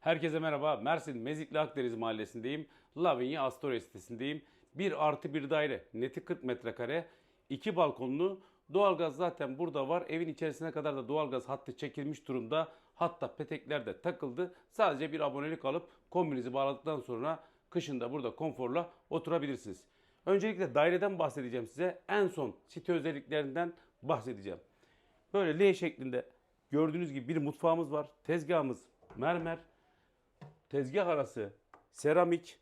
Herkese merhaba. Mersin Mezitli Akdeniz Mahallesi'ndeyim. Lavinia Astoria sitesindeyim. Bir artı bir daire. Neti 40 metrekare. iki balkonlu. Doğalgaz zaten burada var. Evin içerisine kadar da doğalgaz hattı çekilmiş durumda. Hatta petekler de takıldı. Sadece bir abonelik alıp kombinizi bağladıktan sonra kışın da burada konforla oturabilirsiniz. Öncelikle daireden bahsedeceğim size. En son site özelliklerinden bahsedeceğim. Böyle L şeklinde gördüğünüz gibi bir mutfağımız var. Tezgahımız mermer. Tezgah arası seramik.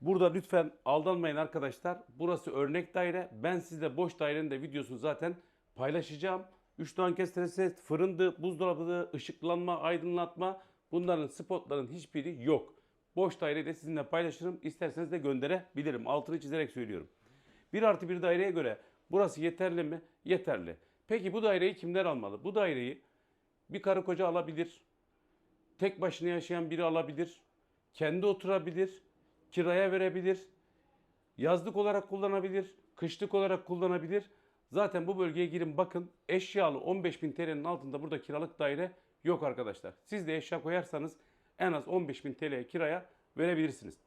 Burada lütfen aldanmayın arkadaşlar. Burası örnek daire. Ben sizle boş dairenin de videosunu zaten paylaşacağım. 3 tane kestresi, fırındı, buzdolabı, ışıklanma, aydınlatma bunların spotların hiçbiri yok. Boş daireyi de sizinle paylaşırım. İsterseniz de gönderebilirim. Altını çizerek söylüyorum. 1 artı bir daireye göre burası yeterli mi? Yeterli. Peki bu daireyi kimler almalı? Bu daireyi bir karı koca alabilir. Tek başına yaşayan biri alabilir. Kendi oturabilir. Kiraya verebilir. Yazlık olarak kullanabilir. Kışlık olarak kullanabilir. Zaten bu bölgeye girin bakın. Eşyalı 15.000 TL'nin altında burada kiralık daire yok arkadaşlar. Siz de eşya koyarsanız en az 15.000 TL kiraya verebilirsiniz.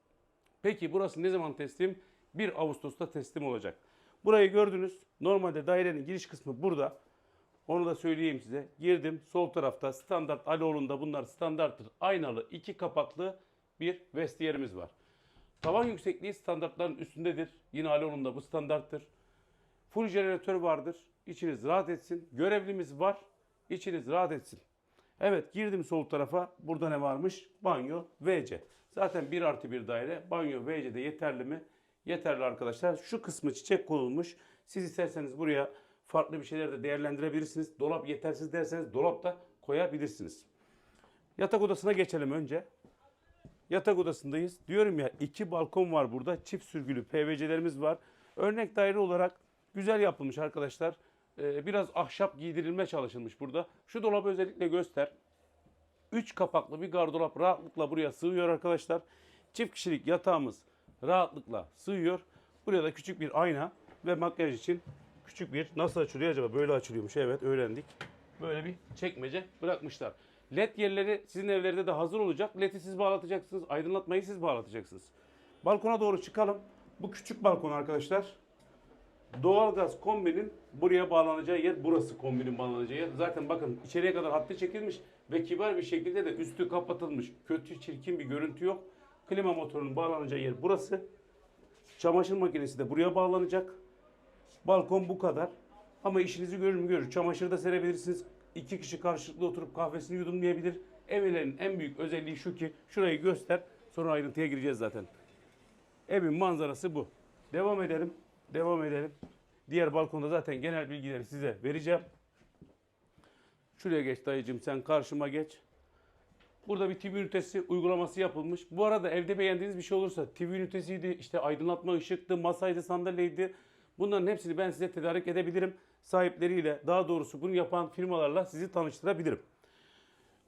Peki burası ne zaman teslim? 1 Ağustos'ta teslim olacak. Burayı gördünüz. Normalde dairenin giriş kısmı burada. Onu da söyleyeyim size. Girdim sol tarafta standart Aloğlu'nda bunlar standarttır. Aynalı iki kapaklı bir vestiyerimiz var. Tavan yüksekliği standartların üstündedir. Yine Aloğlu'nda bu standarttır. Full jeneratör vardır. İçiniz rahat etsin. Görevlimiz var. İçiniz rahat etsin. Evet girdim sol tarafa. Burada ne varmış? Banyo WC. Zaten 1 artı 1 daire. Banyo WC'de yeterli mi? Yeterli arkadaşlar. Şu kısmı çiçek konulmuş. Siz isterseniz buraya farklı bir şeyler de değerlendirebilirsiniz. Dolap yetersiz derseniz dolap da koyabilirsiniz. Yatak odasına geçelim önce. Yatak odasındayız. Diyorum ya iki balkon var burada. Çift sürgülü PVC'lerimiz var. Örnek daire olarak güzel yapılmış arkadaşlar. Ee, biraz ahşap giydirilme çalışılmış burada. Şu dolabı özellikle göster. 3 kapaklı bir gardırop rahatlıkla buraya sığıyor arkadaşlar. Çift kişilik yatağımız rahatlıkla sığıyor. Buraya da küçük bir ayna ve makyaj için küçük bir nasıl açılıyor acaba? Böyle açılıyormuş. Evet öğrendik. Böyle bir çekmece bırakmışlar. LED yerleri sizin evlerde de hazır olacak. LED'i siz bağlatacaksınız. Aydınlatmayı siz bağlatacaksınız. Balkona doğru çıkalım. Bu küçük balkon arkadaşlar. Doğalgaz kombinin buraya bağlanacağı yer burası kombinin bağlanacağı yer. Zaten bakın içeriye kadar hattı çekilmiş ve kibar bir şekilde de üstü kapatılmış. Kötü çirkin bir görüntü yok. Klima motorunun bağlanacağı yer burası. Çamaşır makinesi de buraya bağlanacak. Balkon bu kadar. Ama işinizi görür mü görür. Çamaşır da serebilirsiniz. İki kişi karşılıklı oturup kahvesini yudumlayabilir. Evlerin en büyük özelliği şu ki şurayı göster. Sonra ayrıntıya gireceğiz zaten. Evin manzarası bu. Devam edelim. Devam edelim. Diğer balkonda zaten genel bilgileri size vereceğim. Şuraya geç dayıcım sen karşıma geç. Burada bir TV ünitesi uygulaması yapılmış. Bu arada evde beğendiğiniz bir şey olursa TV ünitesiydi, işte aydınlatma ışıktı, masaydı, sandalyeydi. Bunların hepsini ben size tedarik edebilirim. Sahipleriyle, daha doğrusu bunu yapan firmalarla sizi tanıştırabilirim.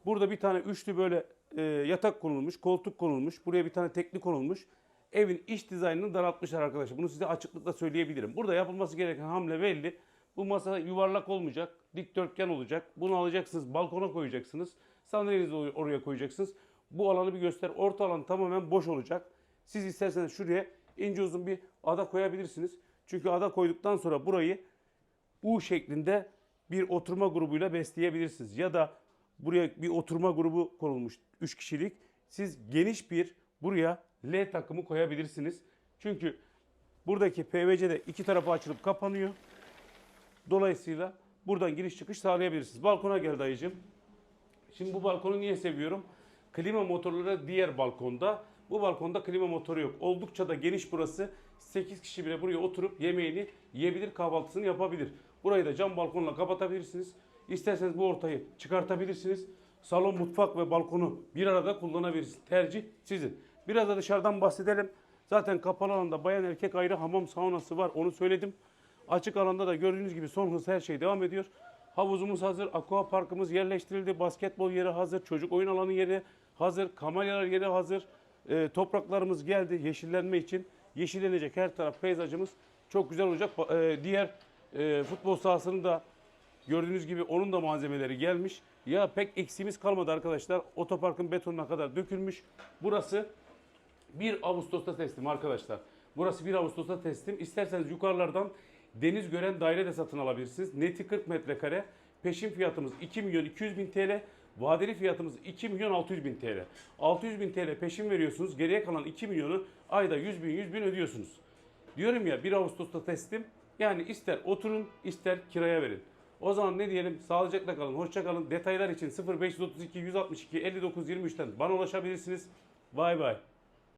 Burada bir tane üçlü böyle e, yatak konulmuş, koltuk konulmuş. Buraya bir tane tekli konulmuş. Evin iç dizaynını daraltmışlar arkadaşlar. Bunu size açıklıkla söyleyebilirim. Burada yapılması gereken hamle belli. Bu masa yuvarlak olmayacak, dikdörtgen olacak. Bunu alacaksınız, balkona koyacaksınız. Sandalyenizi or- oraya koyacaksınız. Bu alanı bir göster. Orta alan tamamen boş olacak. Siz isterseniz şuraya ince uzun bir ada koyabilirsiniz. Çünkü ada koyduktan sonra burayı U şeklinde bir oturma grubuyla besleyebilirsiniz. Ya da buraya bir oturma grubu konulmuş 3 kişilik. Siz geniş bir buraya L takımı koyabilirsiniz. Çünkü buradaki PVC'de iki tarafı açılıp kapanıyor. Dolayısıyla buradan giriş çıkış sağlayabilirsiniz. Balkona gel dayıcım. Şimdi bu balkonu niye seviyorum? Klima motorları diğer balkonda. Bu balkonda klima motoru yok. Oldukça da geniş burası. 8 kişi bile buraya oturup yemeğini yiyebilir, kahvaltısını yapabilir. Burayı da cam balkonla kapatabilirsiniz. İsterseniz bu ortayı çıkartabilirsiniz. Salon, mutfak ve balkonu bir arada kullanabilirsiniz. Tercih sizin. Biraz da dışarıdan bahsedelim. Zaten kapalı alanda bayan erkek ayrı hamam saunası var. Onu söyledim. Açık alanda da gördüğünüz gibi son hız her şey devam ediyor. Havuzumuz hazır, aqua parkımız yerleştirildi, basketbol yeri hazır, çocuk oyun alanı yeri hazır, kamelyalar yeri hazır. Ee, topraklarımız geldi yeşillenme için. Yeşillenecek her taraf peyzajımız çok güzel olacak. E, diğer e, futbol sahasını da gördüğünüz gibi onun da malzemeleri gelmiş. Ya pek eksiğimiz kalmadı arkadaşlar. Otoparkın betonuna kadar dökülmüş. Burası 1 Ağustos'ta teslim arkadaşlar. Burası 1 Ağustos'ta teslim. İsterseniz yukarılardan deniz gören daire de satın alabilirsiniz. Neti 40 metrekare. Peşin fiyatımız 2 milyon 200 bin TL. Vadeli fiyatımız 2 milyon 600 bin TL. 600 bin TL peşin veriyorsunuz. Geriye kalan 2 milyonu ayda 100 bin 100 bin ödüyorsunuz. Diyorum ya 1 Ağustos'ta teslim. Yani ister oturun ister kiraya verin. O zaman ne diyelim? Sağlıcakla kalın, hoşça kalın. Detaylar için 0532 162 59 23'ten bana ulaşabilirsiniz. Bay bay.